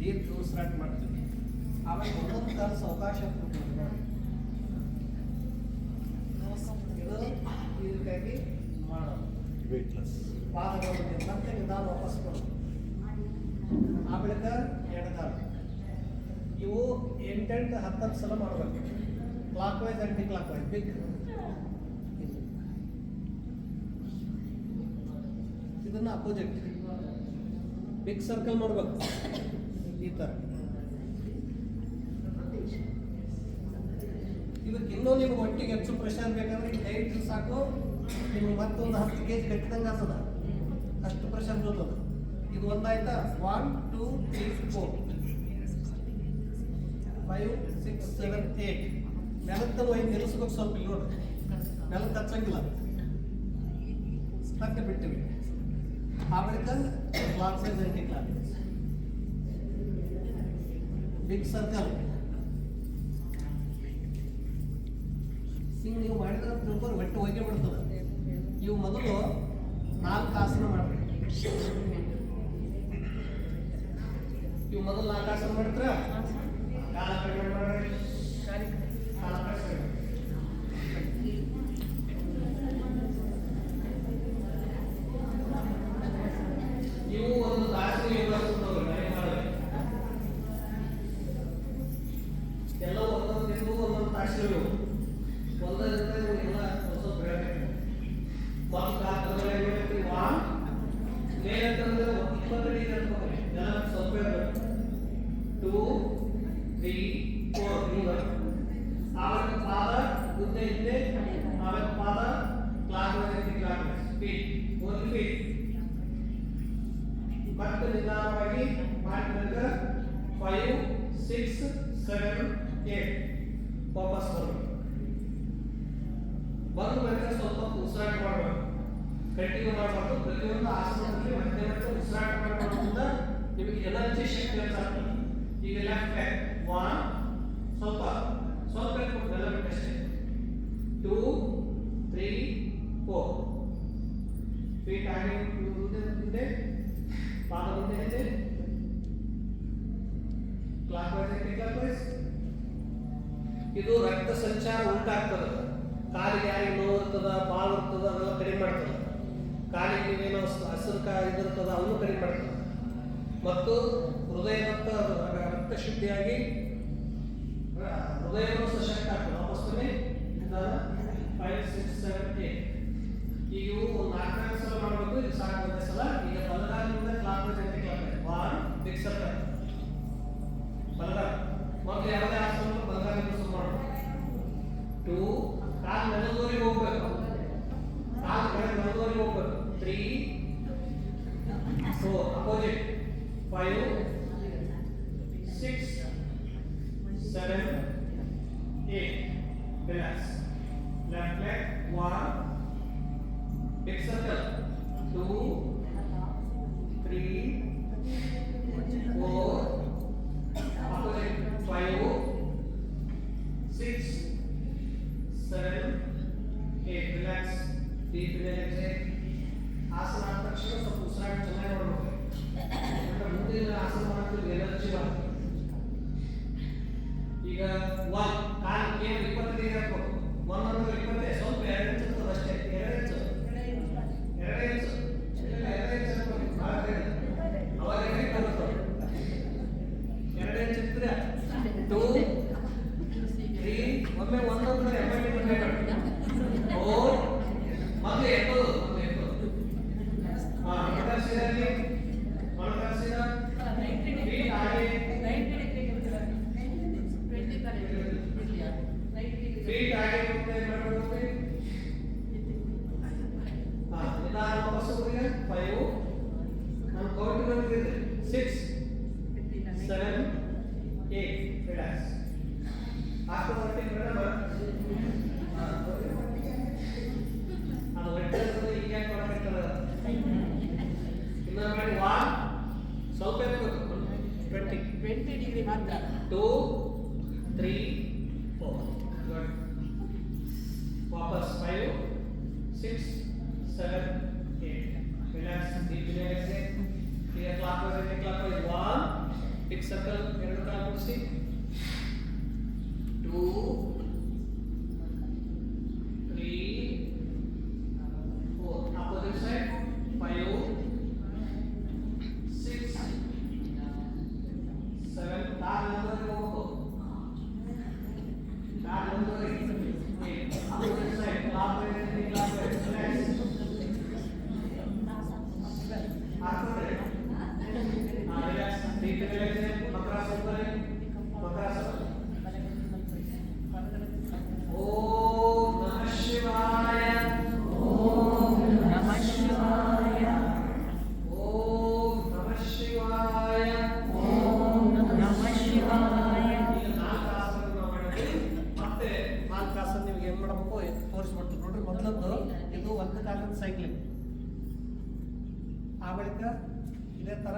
ದೀರ್ಘ ಉಸಿರಾಟ ಮಾಡ್ತೀವಿ. ಆಮೇಲೆ ಒಂದೊಂದು ಕಾಲ ಇದು ಇದಕ್ಕಾಗಿ ಮಾಡೋದು. ವೇಟ್ಲೆಸ್ ಪಾದಗಳು ಮತ್ತೆ ನಿಧಾನ ವಾಪಸ್ ಬರೋದು ಆ ಬಳಿಕ ಎಡಗಾಲ ಇವು ಎಂಟೆಂಟು ಹತ್ತತ್ತು ಸಲ ಮಾಡಬೇಕು. Clockwise anticlockwise big ಇದನ್ನು ಅಪೋಸಿಟ್ ಬಿಗ್ ಸರ್ಕಲ್ ಮಾಡಬೇಕು. ಈ ಥರ ಇದಕ್ಕೆ ಇನ್ನೂ ನಿಮ್ಗೆ ಒಟ್ಟಿಗೆ ಹೆಚ್ಚು ಪ್ರೆಷರ್ ಬೇಕಂದ್ರೆ ಈಗ ಡೈಟ್ ಸಾಕು ನಿಮ್ಗೆ ಮತ್ತೊಂದು ಹತ್ತು ಕೆ ಜಿ ಕಟ್ಟಿದಂಗೆ ಆಗ್ತದ ಅಷ್ಟು ಪ್ರೆಷರ್ ಬೀಳ್ತದ ಇದು ಒಂದಾಯ್ತಾ one two three four five six seven eight ನೆಲಕ್ಕೆ ಒಯ್ದು ನಿಲ್ಲಿಸ್ಬೇಕು ಸ್ವಲ್ಪ ಇಲ್ಲಿ ನೋಡಿ ನೆಲಕ್ಕೆ ಹಚ್ಚಂಗಿಲ್ಲ ಮತ್ತೆ ಬಿಟ್ಟಿವಿ ಆ ಬಳಿಕ clock size aunty clock big circle ಹಿಂಗೆ ನೀವು ಮಾಡಿದ್ರೆ ತಿಳ್ಕೊಂಡು ಒಟ್ಟು ಹೋಗಿ ಬಿಡ್ತದೆ. ಇವು ಮೊದಲು ನಾಲ್ಕು ಆಸನ ಮಾಡ್ರಿ ಇವು ಮೊದಲು ನಾಲ್ಕು ಆಸನ ಮಾಡಿದ್ರ? ಎಲ್ಲ ಸ್ವಲ್ಪ ಹೇಳ್ಬೇಕು ಟೂ ತ್ರೀ ಫೋರ್ ಹಿಂಗ ಆವಾಗ ಪಾದ ಉದ್ದ ಹಿಂದೆ ಆವಾಗ ಪಾದ clockwise clockwise feet ಒಂದು ಫೀಟ್ ಮತ್ತೆ ನಿಧಾನವಾಗಿ ಮಾಡಿದಾಗ ಫೈವ್ ಸಿಕ್ಸ್ ಸೆವೆನ್ ಏಟ್ ವಾಪಸ್ ಬರಬೇಕು ಬಂದು ಬಳಿಕ ಸ್ವಲ್ಪ ಉಸಿರಾಟ ಮಾಡಬೇಕು ಕಂಟಿನ್ಯೂ ಮಾಡಬಾರ್ದು ಪ್ರತಿಯೊಂದು ಆಸನದಲ್ಲಿ ಮತ್ತೆ ಮತ್ತೆ ಉಸಿರಾಟ ಮಾಡೋದ್ರಿಂದ ನಿಮಗೆ ಎನರ್ಜಿ ಶಕ್ತಿ ಹೆಚ್ಚಾಗ್ತದೆ ಈಗ ಲೆಫ್ಟ್ ಬ್ಯಾಕ್ ಒನ್ ಸ್ವಲ್ಪ ಸ್ವಲ್ಪ ಇಟ್ಕೊಂಡು ಎಲ್ಲ ಬಿಟ್ಟಷ್ಟೇ ಟೂ ತ್ರೀ ಫೋರ್ ಫೀಟ್ ಆಗಿ ಮುಂದೆ ಮುಂದೆ ಪಾದ ಮುಂದೆ ಹಿಂದೆ clockwise anticlockwise ಇದು ರಕ್ತ ಸಂಚಾರ ಉಂಟಾಗ್ತದೆ ಕಾಲಿಗೆ ಯಾರಿಗೆ ನೋವು ಇರ್ತದ ಬಾವು ಇರ್ತದ ಅದೆಲ್ಲ ಕಡಿಮೆ ಮಾಡ್ತದೆ ಕಾಲಿಗೆ ನೀವೇನೋ ಹಸಿರು ಕಾ ಇದಿರ್ತದ ಅವನು ಕಡಿಮೆ ಮಾಡ್ತದೆ ಮತ್ತು ಹೃದಯ ಮತ್ತು ರಕ್ತ ಶುದ್ಧಿಯಾಗಿ ಹೃದಯ ಸಶಕ್ತ ಆಗ್ತದೆ. ಈಗ ಸಲ ಸಾಕು ಸಲ. ಈಗ ಬಲಗಾಲಿನಿಂದ ಕ್ಲಾಕ್ ಜೊತೆ ಕ್ಲಾಕ್ ಬಿಗ್ एक circle two three four five six seven eight relax deep relax आसन आपका छोटा सा दूसरा चलाए और मतलब मुझे आसन मारने के लिए एनर्जी बात ठीक है one two three four good वापस five six seven eight relax deep relax है ये क्लॉकवाइज ये क्लॉकवाइज वन एक सर्कल एरो का कुर्सी टू ಇದು ಒಂದು ಕಾಲದ ಸೈಕ್ಲಿಂಗ್ ಆ ಬಳಿಕ ಇದೇ ತರ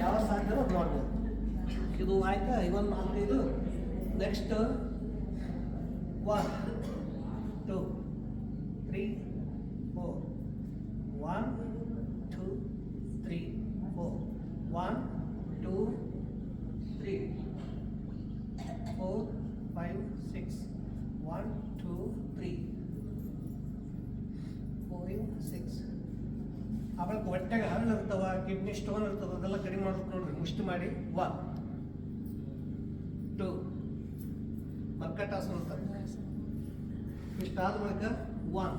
ಯಾವ ಸಾಧ್ಯ ನೋಡ್ಬೋದು ಇದು ಆಯ್ತಾ? ಇವನ್ ನಾಲ್ಕೈದು next one two three four one two three four one two three four five six one two three four six ಆಮೇಲೆ ಹಣ್ಣು ಇರ್ತಾವ ಕಿಡ್ನಿ ಸ್ಟೋನ್ ಇರ್ತವ, ಅದೆಲ್ಲ ಕಡಿಮೆ ಮಾಡ್ಬೇಕು ನೋಡ್ರಿ, ಮುಷ್ಟಿ ಮಾಡಿ ಒನ್ ಟು ಮರ್ಕಟಾಸನ ಅಂತಾರೆ ಇಷ್ಟಾದ ಬಳಿಕ ಒನ್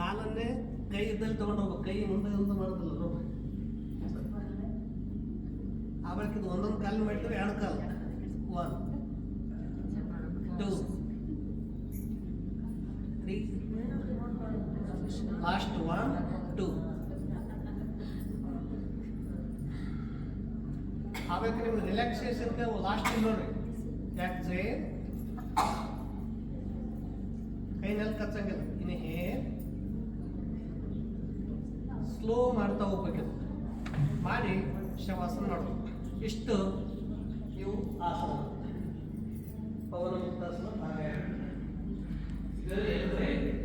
ಕಾಲನ್ನೇ ಕೈ ಇದ್ದಲ್ಲಿ ತಗೊಂಡು ಹೋಗ್ಬೇಕು. ಕೈ ಮುಂದೆ ಮುಂದೆ ಮಾಡೋದಿಲ್ಲ ನೋಡ್ರಿ ಆ ಬಳಿಕ ಇದು ಒಂದೊಂದು ಕಾಲು ಮಾಡಿದ್ರೆ ಎರಡು ಕಾಲು. One two three last one two ಆಮೇಲೆ ನಿಮ್ಗೆ ರಿಲ್ಯಾಕ್ಸೇಷನ್ಗೆ ಲಾಸ್ಟ್ ನೋಡ್ರಿ. ಯಾಕೆ ಕೈನಲ್ಲಿ ನೆಲ್ ಕಚ್ಚಂಗಿಲ್ಲ. ಇನ್ನು ಸ್ಲೋ ಮಾಡ್ತಾ ಹೋಗ್ಬೇಕಿಲ್ಲ ಮಾಡಿ ಶವಾಸನ ಮಾಡಬೇಕು. ಇಷ್ಟು ಇವು ಆಸನ. ಪವನ ಮುಕ್ತಾಸನ ಭಾಗ. ಇದರಲ್ಲಿ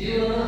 ಜೀವನದ